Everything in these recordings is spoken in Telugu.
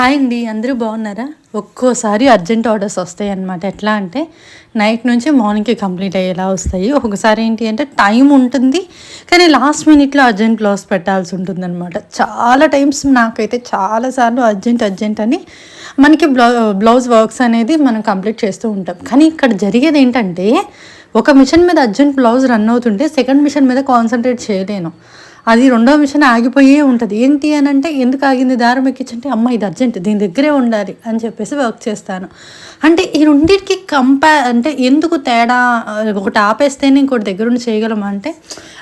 హాయ్ అండి అందరూ బాగున్నారా? ఒక్కోసారి అర్జెంట్ ఆర్డర్స్ వస్తాయి అనమాట ఎట్లా అంటే నైట్ నుంచి మార్నింగ్కి కంప్లీట్ అయ్యేలా వస్తాయి. ఒక్కొక్కసారి ఏంటి అంటే టైం ఉంటుంది కానీ లాస్ట్ మినిట్లో అర్జెంట్ బ్లౌజ్ పెట్టాల్సి ఉంటుంది అనమాట చాలా టైమ్స్ నాకైతే చాలాసార్లు అర్జెంట్ అర్జెంట్ అని మనకి బ్లౌ బ్లౌజ్ వర్క్స్ అనేది మనం కంప్లీట్ చేస్తూ ఉంటాం. కానీ ఇక్కడ జరిగేది ఏంటంటే ఒక మిషన్ మీద అర్జెంట్ బ్లౌజ్ రన్ అవుతుంటే సెకండ్ మిషన్ మీద కాన్సన్ట్రేట్ చేయలేను. అది రెండో మిషన్ ఆగిపోయే ఉంటుంది. ఏంటి అని అంటే ఎందుకు ఆగింది? దారం ఎక్కించంటే అమ్మ ఇది అర్జెంట్ దీని దగ్గరే ఉండాలి అని చెప్పేసి వర్క్ చేస్తాను. అంటే ఈ రెండింటికి కంపా అంటే ఎందుకు తేడా? ఒకటి ఆపేస్తేనే ఇంకోటి దగ్గరుండి చేయగలమా అంటే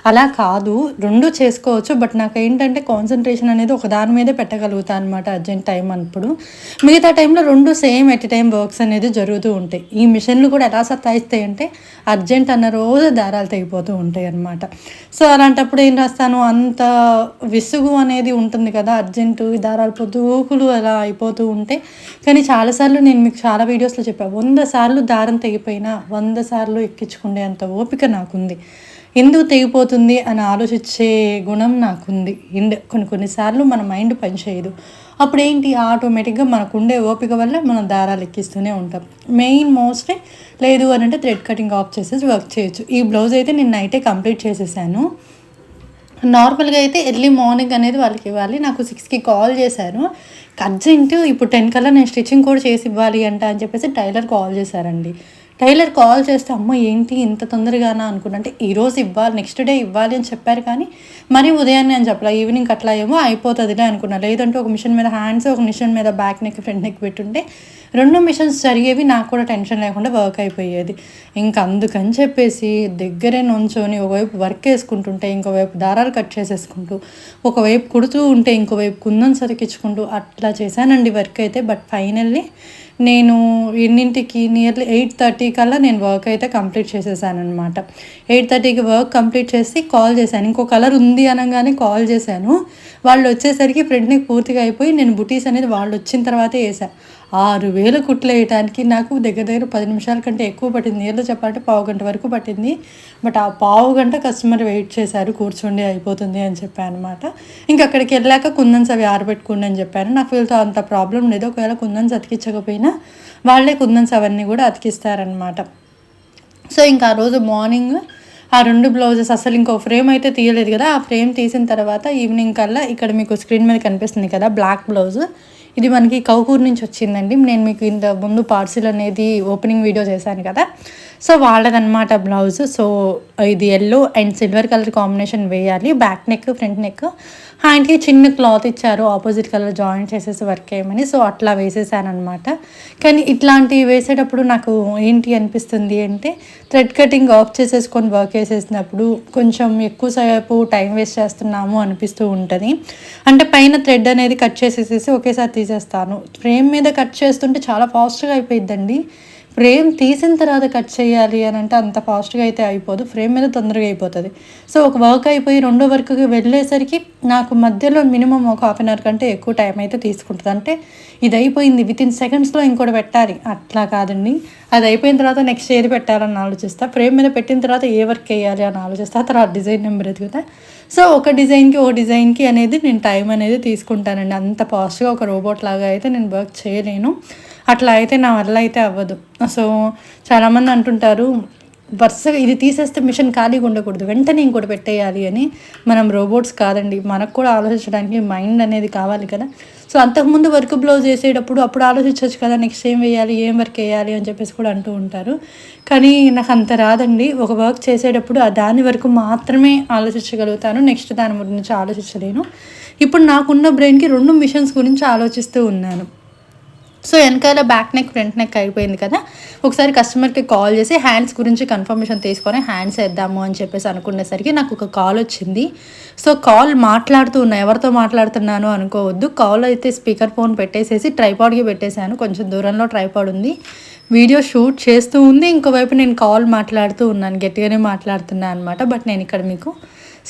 అలా కాదు. రెండు చేసుకోవచ్చు బట్ నాకు ఏంటంటే కాన్సన్ట్రేషన్ అనేది ఒక దాని మీదే పెట్టగలుగుతాను అనమాట అర్జెంట్ టైం అప్పుడు మిగతా టైంలో రెండు సేమ్ ఎట్ టైం వర్క్స్ అనేది జరుగుతూ ఉంటాయి. ఈ మిషన్లు కూడా ఎలా సత్తాయిస్తాయి అంటే అర్జెంట్ అన్న రోజు దారాలు తెగిపోతూ ఉంటాయి అనమాట సో అలాంటప్పుడు ఏం రాస్తాను? అంత విసుగు అనేది ఉంటుంది కదా అర్జెంటు ఈ దారాలు పొద్దుకులు అలా అయిపోతూ ఉంటే. కానీ చాలాసార్లు నేను మీకు చాలా వీడియోస్లో చెప్పాను వంద సార్లు దారం తెగిపోయినా వంద సార్లు ఎక్కించుకునే అంత ఓపిక నాకుంది. ఎందుకు తెగిపోతుంది అని ఆలోచించే గుణం నాకుంది. ఇండ్ కొన్ని కొన్నిసార్లు మన మైండ్ పనిచేయదు. అప్పుడు ఏంటి ఆటోమేటిక్గా మనకు ఉండే ఓపిక వల్ల మనం దారాలు ఎక్కిస్తూనే ఉంటాం. మెయిన్ మోస్ట్లీ లేదు అని అంటే థ్రెడ్ కటింగ్ ఆఫ్ చేసేసి వర్క్ చేయొచ్చు. ఈ బ్లౌజ్ అయితే నేను నైటే కంప్లీట్ చేసేసాను. నార్మల్గా అయితే ఎర్లీ మార్నింగ్ అనేది వాళ్ళకి ఇవ్వాలి. నాకు సిక్స్కి కాల్ చేశారు. అర్జెంట్ ఇప్పుడు టెన్ కల్లా నేను స్టిచ్చింగ్ కూడా చేసి ఇవ్వాలి అంట అని చెప్పేసి టైలర్ కాల్ చేశారండి. టైలర్ కాల్ చేస్తే అమ్మ ఏంటి ఇంత తొందరగానా? అనుకున్నా. అంటే ఈరోజు ఇవ్వాలి నెక్స్ట్ డే ఇవ్వాలి అని చెప్పారు కానీ మరీ ఉదయాన్నే అని చెప్పలా ఈవినింగ్ అట్లా ఏమో అయిపోతుందిలే అనుకున్నా. లేదంటే ఒక మిషన్ మీద హ్యాండ్స్ ఒక మిషన్ మీద బ్యాక్ నెక్ ఫ్రంట్ నెక్ పెట్టుంటే రెండు మిషన్స్ జరిగేవి నాకు కూడా టెన్షన్ లేకుండా వర్క్ అయిపోయేది. ఇంకా అందుకని చెప్పేసి దగ్గరే నుంచొని ఒకవైపు వర్క్ వేసుకుంటుంటే ఇంకోవైపు దారాలు కట్ చేసేసుకుంటూ ఒకవైపు కుడుతూ ఉంటే ఇంకోవైపు కుందం సరికించుకుంటూ అట్లా చేశానండి వర్క్ అయితే. బట్ ఫైనల్లీ నేను ఎన్నింటికి నియర్లీ ఎయిట్ థర్టీ కల్లా నేను వర్క్ అయితే కంప్లీట్ చేసేసాను అనమాట ఎయిట్ థర్టీకి వర్క్ కంప్లీట్ చేసి కాల్ చేశాను. ఇంకో కలర్ ఉంది అనగానే కాల్ చేశాను. వాళ్ళు వచ్చేసరికి ఫ్రెండ్ని పూర్తిగా అయిపోయి నేను బుటీస్ అనేది వాళ్ళు వచ్చిన తర్వాతే వేసాను ఆరు వేలు కుట్లు వేయటానికి నాకు దగ్గర దగ్గర పది నిమిషాల కంటే ఎక్కువ పట్టింది. ఏదో చెప్పాలంటే పావు గంట వరకు పట్టింది. బట్ ఆ పావు గంట కస్టమర్ వెయిట్ చేశారు. కూర్చోండి అయిపోతుంది అని చెప్పాను అనమాట ఇంకా అక్కడికి వెళ్ళాక కుందన్స్ అవి ఆరబెట్టుకోండి అని చెప్పాను. నాకు వీళ్ళతో అంత ప్రాబ్లం లేదు. ఒకవేళ కుందన్స్ అతికించకపోయినా వాళ్ళే కుందన్స్ అవన్నీ కూడా అతికిస్తారనమాట. సో ఇంకా ఆ రోజు మార్నింగ్ ఆ రెండు బ్లౌజెస్ అసలు ఇంకో ఫ్రేమ్ అయితే తీయలేదు కదా. ఆ ఫ్రేమ్ తీసిన తర్వాత ఈవినింగ్ కల్లా ఇక్కడ మీకు స్క్రీన్ మీద కనిపిస్తుంది కదా బ్లాక్ బ్లౌజ్. ఇది మనకి కౌకూర్ నుంచి వచ్చిందండి. నేను మీకు ఇంత ముందు పార్సిల్ అనేది ఓపెనింగ్ వీడియో చేశాను కదా. సో వాళ్ళదనమాట బ్లౌజ్ సో ఇది yellow and silver colour combination వేయాలి. బ్యాక్ నెక్ ఫ్రంట్ నెక్ హ్యాండ్కి చిన్న క్లాత్ ఇచ్చారు. ఆపోజిట్ కలర్ జాయిన్ చేసేసి వర్క్ చేయమని. సో అట్లా వేసేసాను అనమాట కానీ ఇట్లాంటివి వేసేటప్పుడు నాకు ఏంటి అనిపిస్తుంది అంటే థ్రెడ్ కటింగ్ ఆఫ్ చేసేసుకొని వర్క్ చేసేసినప్పుడు కొంచెం ఎక్కువ సేపు టైం వేస్ట్ చేస్తున్నాము అనిపిస్తూ ఉంటుంది. అంటే పైన థ్రెడ్ అనేది కట్ చేసేసేసి ఒకేసారి తీసేస్తాను ఫ్రేమ్ మీద కట్ చేస్తుంటే చాలా ఫాస్ట్గా అయిపోయిద్దండి. ఫ్రేమ్ తీసిన తర్వాత కట్ చేయాలి అని అంటే అంత ఫాస్ట్గా అయితే అయిపోదు. ఫ్రేమ్ మీద తొందరగా అయిపోతుంది. సో ఒక వర్క్ అయిపోయి రెండో వర్క్కి వెళ్ళేసరికి నాకు మధ్యలో మినిమం ఒక హాఫ్ అన్ అవర్ కంటే ఎక్కువ టైం అయితే తీసుకుంటుంది. అంటే ఇది అయిపోయింది. విత్ ఇన్ సెకండ్స్లో ఇంకోటి పెట్టాలి. అట్లా కాదండి. అది అయిపోయిన తర్వాత నెక్స్ట్ ఏది పెట్టాలని ఆలోచిస్తా. ఫ్రేమ్ మీద పెట్టిన తర్వాత ఏ వర్క్ వేయాలి అని ఆలోచిస్తా. తర్వాత డిజైన్ నెంబర్ ఎదుగుతా. సో ఒక డిజైన్కి ఓ డిజైన్కి అనేది నేను టైం అనేది తీసుకుంటానండి. అంత ఫాస్ట్గా ఒక రోబోట్ లాగా అయితే నేను వర్క్ చేయలేను. అట్లా అయితే నా వల్ల అయితే అవ్వదు. సో చాలామంది అంటుంటారు వరుసగా ఇది తీసేస్తే మిషన్ ఖాళీగా ఉండకూడదు వెంటనే ఇంకోటి పెట్టేయాలి అని. మనం రోబోట్స్ కాదండి మనకు కూడా ఆలోచించడానికి మైండ్ అనేది కావాలి కదా. సో అంతకుముందు వర్క్ బ్లౌజ్ వేసేటప్పుడు అప్పుడు ఆలోచించవచ్చు కదా నెక్స్ట్ ఏం వేయాలి ఏం వర్క్ వేయాలి అని చెప్పేసి కూడా అంటూ ఉంటారు. కానీ నాకు అంత రాదండి. ఒక వర్క్ చేసేటప్పుడు ఆ దాని వరకు మాత్రమే ఆలోచించగలుగుతాను నెక్స్ట్ దాని గురించి ఆలోచించలేను. ఇప్పుడు నాకున్న బ్రెయిన్కి రెండు మిషన్స్ గురించి ఆలోచిస్తూ ఉన్నాను. సో వెనకాల బ్యాక్ నెక్ ఫ్రంట్ నెక్ అయిపోయింది కదా. ఒకసారి కస్టమర్కి కాల్ చేసి హ్యాండ్స్ గురించి కన్ఫర్మేషన్ తీసుకొని హ్యాండ్స్ వేద్దాము అని చెప్పేసి అనుకునేసరికి నాకు ఒక కాల్ వచ్చింది. సో కాల్ మాట్లాడుతూ ఉన్నా ఎవరితో మాట్లాడుతున్నాను అనుకోవద్దు. కాల్ అయితే స్పీకర్ ఫోన్ పెట్టేసేసి ట్రైపాడ్కి పెట్టేశాను. కొంచెం దూరంలో ట్రైపాడ్ ఉంది. వీడియో షూట్ చేస్తూ ఉంది. ఇంకోవైపు నేను కాల్ మాట్లాడుతూ ఉన్నాను. గట్టిగానే మాట్లాడుతున్నాను అనమాట బట్ నేను ఇక్కడ మీకు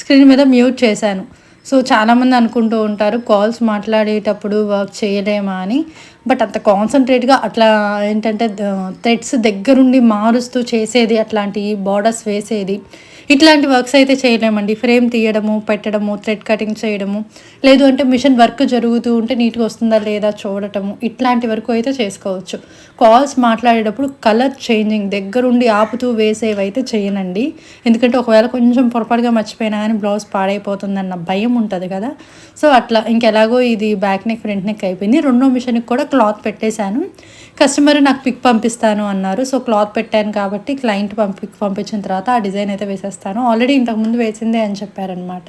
స్క్రీన్ మీద మ్యూట్ చేశాను. సో చాలామంది అనుకుంటూ ఉంటారు కాల్స్ మాట్లాడేటప్పుడు వర్క్ చేయలేమా అని. బట్ అంత కాన్సన్ట్రేట్గా అట్లా ఏంటంటే థ్రెడ్స్ దగ్గరుండి మారుస్తూ చేసేది అట్లాంటి బార్డర్స్ వేసేది. ఇట్లాంటి వర్క్స్ అయితే చేయలేమండి. ఫ్రేమ్ తీయడము పెట్టడము థ్రెడ్ కటింగ్ చేయడము. లేదు అంటే మిషన్ వర్క్ జరుగుతూ ఉంటే నీట్గా వస్తుందా లేదా చూడటము. ఇట్లాంటి వరకు అయితే చేసుకోవచ్చు. కాల్స్ మాట్లాడేటప్పుడు కలర్ చేంజింగ్ దగ్గరుండి ఆపుతూ వేసేవి అయితే చేయనండి. ఎందుకంటే ఒకవేళ కొంచెం పొరపాటుగా మర్చిపోయినా కానీ బ్లౌజ్ పాడైపోతుందన్న భయం ఉంటుంది కదా. సో అట్లా ఇంకెలాగో ఇది బ్యాక్ నెక్ ఫ్రంట్ నెక్ అయిపోయింది. రెండో మిషన్కి కూడా క్లాత్ పెట్టేశాను. కస్టమర్ నాకు పిక్ పంపిస్తాను అన్నారు. సో క్లాత్ పెట్టాను కాబట్టి క్లయింట్ పంపి పంపించిన తర్వాత ఆ డిజైన్ అయితే వేసేస్తాను. ఆల్రెడీ ఇంతకుముందు వేసిందే అని చెప్పారనమాట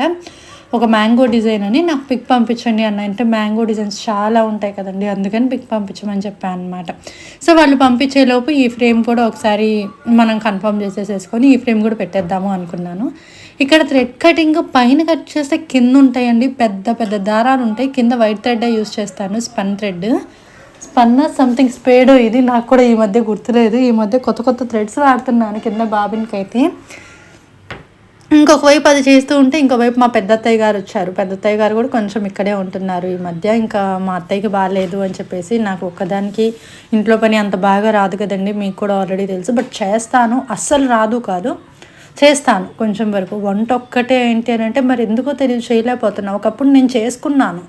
ఒక మ్యాంగో డిజైన్ అని నాకు పిక్ పంపించండి అన్న. అంటే మ్యాంగో డిజైన్స్ చాలా ఉంటాయి కదండి అందుకని పిక్ పంపించమని చెప్పాను అనమాట సో వాళ్ళు పంపించేలోపు ఈ ఫ్రేమ్ కూడా ఒకసారి మనం కన్ఫర్మ్ చేసేసేసుకొని ఈ ఫ్రేమ్ కూడా పెట్టేద్దాము అనుకున్నాను. ఇక్కడ థ్రెడ్ కటింగ్ పైన కట్ చేస్తే కింద ఉంటాయండి పెద్ద పెద్ద దారాలు ఉంటాయి. కింద వైట్ థ్రెడ్ యూస్ చేస్తాను స్పన్ థ్రెడ్. స్పన్న సంథింగ్ స్పేడో ఇది నాకు కూడా ఈ మధ్య గుర్తులేదు. ఈ మధ్య కొత్త కొత్త థ్రెడ్స్ వాడుతున్నాను కింద బాబిన్కి అయితే ఇంకొక వైపు అది చేస్తూ ఉంటే ఇంకోవైపు మా పెద్ద అత్తయ్య గారు వచ్చారు. పెద్ద అత్తయ్య గారు కూడా కొంచెం ఇక్కడే ఉంటున్నారు ఈ మధ్య. ఇంకా మా అత్తయ్యకి బాగాలేదు అని చెప్పేసి నాకు ఒక్కదానికి ఇంట్లో పని అంత బాగా రాదు కదండి. మీకు కూడా ఆల్రెడీ తెలుసు. బట్ చేస్తాను. అస్సలు రాదు కాదు. చేస్తాను కొంచెం వరకు. వంట ఒక్కటే ఏంటి అని అంటే మరి ఎందుకో తెలియదు చేయలేకపోతున్నా. ఒకప్పుడు నేను చేసుకున్నాను.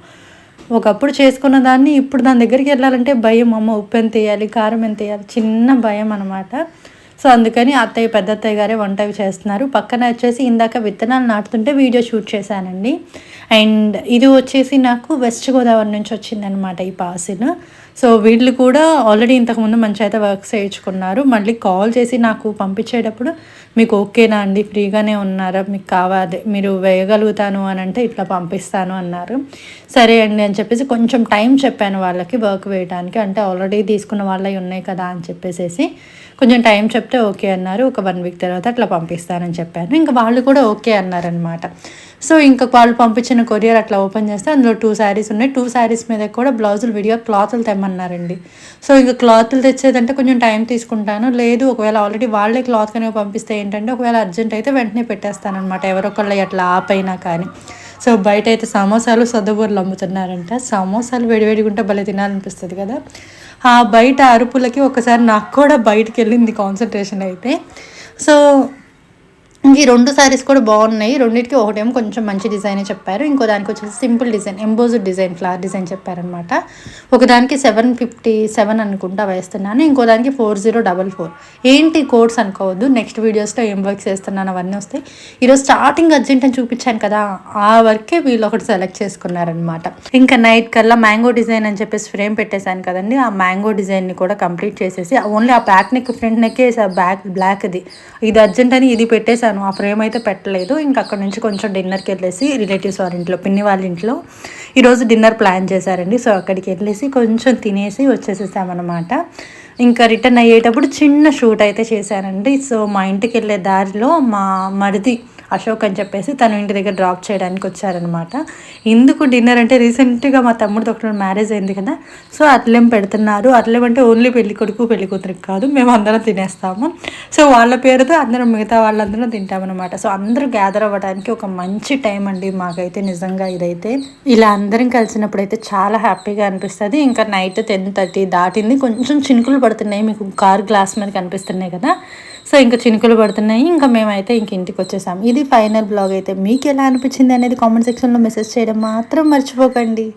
ఒకప్పుడు చేసుకున్న దాన్ని ఇప్పుడు దాని దగ్గరికి వెళ్ళాలంటే భయం. అమ్మ ఉప్పు ఎంత వేయాలి? కారం ఎంత వేయాలి? చిన్న భయం అనమాట సో అందుకని అత్తయ్య పెద్ద అత్తయ్య గారే వంట చేస్తున్నారు. పక్కన వచ్చేసి ఇందాక విత్తనాలు నాటుతుంటే వీడియో షూట్ చేశానండి. అండ్ ఇది వచ్చేసి నాకు వెస్ట్ గోదావరి నుంచి వచ్చిందనమాట ఈ పాసిన్ సో వీళ్ళు కూడా ఆల్రెడీ ఇంతకుముందు మంచి అయితే వర్క్ చేయించుకున్నారు. మళ్ళీ కాల్ చేసి నాకు పంపించేటప్పుడు మీకు ఓకేనా అండి? ఫ్రీగానే ఉన్నారా? మీకు కావాలి. మీరు వేయగలుగుతాను అని అంటే ఇట్లా పంపిస్తాను అన్నారు. సరే అండి అని చెప్పేసి కొంచెం టైం చెప్పాను వాళ్ళకి వర్క్ వేయడానికి అంటే ఆల్రెడీ తీసుకున్న వాళ్ళవి ఉన్నాయి కదా అని చెప్పేసి కొంచెం టైం చెప్తే ఓకే అన్నారు. ఒక వన్ వీక్ తర్వాత అట్లా పంపిస్తానని చెప్పాను. ఇంకా వాళ్ళు కూడా ఓకే అన్నారనమాట సో ఇంకా వాళ్ళు పంపించిన కొరియర్ అట్లా ఓపెన్ చేస్తే అందులో టూ శారీస్ ఉన్నాయి. టూ శారీస్ మీద కూడా బ్లౌజులు విడిగా క్లాతులు తెమ్మన్నారండి. సో ఇంకా క్లాతులు తెచ్చేదంటే కొంచెం టైం తీసుకుంటాను. లేదు ఒకవేళ ఆల్రెడీ వాళ్ళే క్లాత్ కనుక పంపిస్తే ఏంటంటే ఒకవేళ అర్జెంట్ అయితే వెంటనే పెట్టేస్తానమాట ఎవరొకళ్ళు అట్లా ఆపైనా కానీ. సో బయట అయితే సమోసాలు సొద్దబూరలు అమ్ముతున్నారంట. సమోసాలు వేడివేడిగా భలే తినాలనిపిస్తుంది కదా. ఆ బయట అరుపులకి ఒకసారి నాకు కూడా బయటకు వెళ్ళింది కాన్సన్ట్రేషన్ అయితే. సో ఈ రెండు శారీస్ కూడా బాగున్నాయి. రెండింటికి ఒకటేమో కొంచెం మంచి డిజైన్ చెప్పారు. ఇంకో దానికి వచ్చేసి simple design embossed design flower design చెప్పారనమాట ఒకదానికి సెవెన్ ఫిఫ్టీ సెవెన్ అనుకుంటా వేస్తున్నాను. ఇంకో దానికి ఫోర్ జీరో డబల్ ఫోర్ ఏంటి కోడ్స్ అనుకోవద్దు. నెక్స్ట్ వీడియోస్లో ఏం వర్క్స్ చేస్తున్నాను అవన్నీ వస్తాయి. ఈరోజు స్టార్టింగ్ అర్జెంట్ అని చూపించాను కదా ఆ వర్కే వీళ్ళు ఒకటి సెలెక్ట్ చేసుకున్నారనమాట ఇంకా నైట్ కల్లా మ్యాంగో డిజైన్ అని చెప్పేసి ఫ్రేమ్ పెట్టేశాను కదండి. ఆ మ్యాంగో డిజైన్ని కూడా కంప్లీట్ చేసేసి ఓన్లీ ఆ బ్యాక్ నెక్ ఫ్రంట్ నెక్కే బ్యాక్ బ్లాక్ది ఇది అర్జెంట్ అని ఇది పెట్టేశాను. ఆ ఫ్రేమ్ అయితే పెట్టలేదు. ఇంకా అక్కడ నుంచి కొంచెం డిన్నర్కి వెళ్ళేసి రిలేటివ్స్ వాళ్ళ ఇంట్లో పిన్ని వాళ్ళ ఇంట్లో ఈరోజు డిన్నర్ ప్లాన్ చేశారండి. సో అక్కడికి వెళ్ళేసి కొంచెం తినేసి వచ్చేసేసామన్నమాట. ఇంకా రిటర్న్ అయ్యేటప్పుడు చిన్న షూట్ అయితే చేశారండి సో మా ఇంటికి వెళ్ళే దారిలో మా మరిది అశోక్ అని చెప్పేసి తను ఇంటి దగ్గర డ్రాప్ చేయడానికి వచ్చారనమాట ఎందుకు డిన్నర్ అంటే రీసెంట్గా మా తమ్ముడు ఒకటి మ్యారేజ్ అయింది కదా సో అట్లేం పెడుతున్నారు. అట్లేం అంటే ఓన్లీ పెళ్ళి కొడుకు పెళ్ళి కూతురికి కాదు మేము అందరం తినేస్తాము. సో వాళ్ళ పేరుతో అందరం మిగతా వాళ్ళందరం తింటామన్నమాట. సో అందరూ గ్యాదర్ అవ్వడానికి ఒక మంచి టైం అండి మాకైతే నిజంగా ఇదైతే. ఇలా అందరం కలిసినప్పుడు అయితే చాలా హ్యాపీగా అనిపిస్తుంది. ఇంకా నైట్ టెన్ థర్టీ దాటింది. కొంచెం చినుకులు పడుతున్నాయి. మీకు కార్ గ్లాస్ మీద కనిపిస్తున్నాయి కదా. సో ఇంకా చినుకులు పడుతున్నాయి. ఇంకా మేమైతే ఇంక ఇంటికి వచ్చేసాం. ఇది ఫైనల్ బ్లాగ్ అయితే. మీకు ఎలా అనిపించింది అనేది కామెంట్ సెక్షన్లో మెసేజ్ చేయడం మాత్రం మర్చిపోకండి.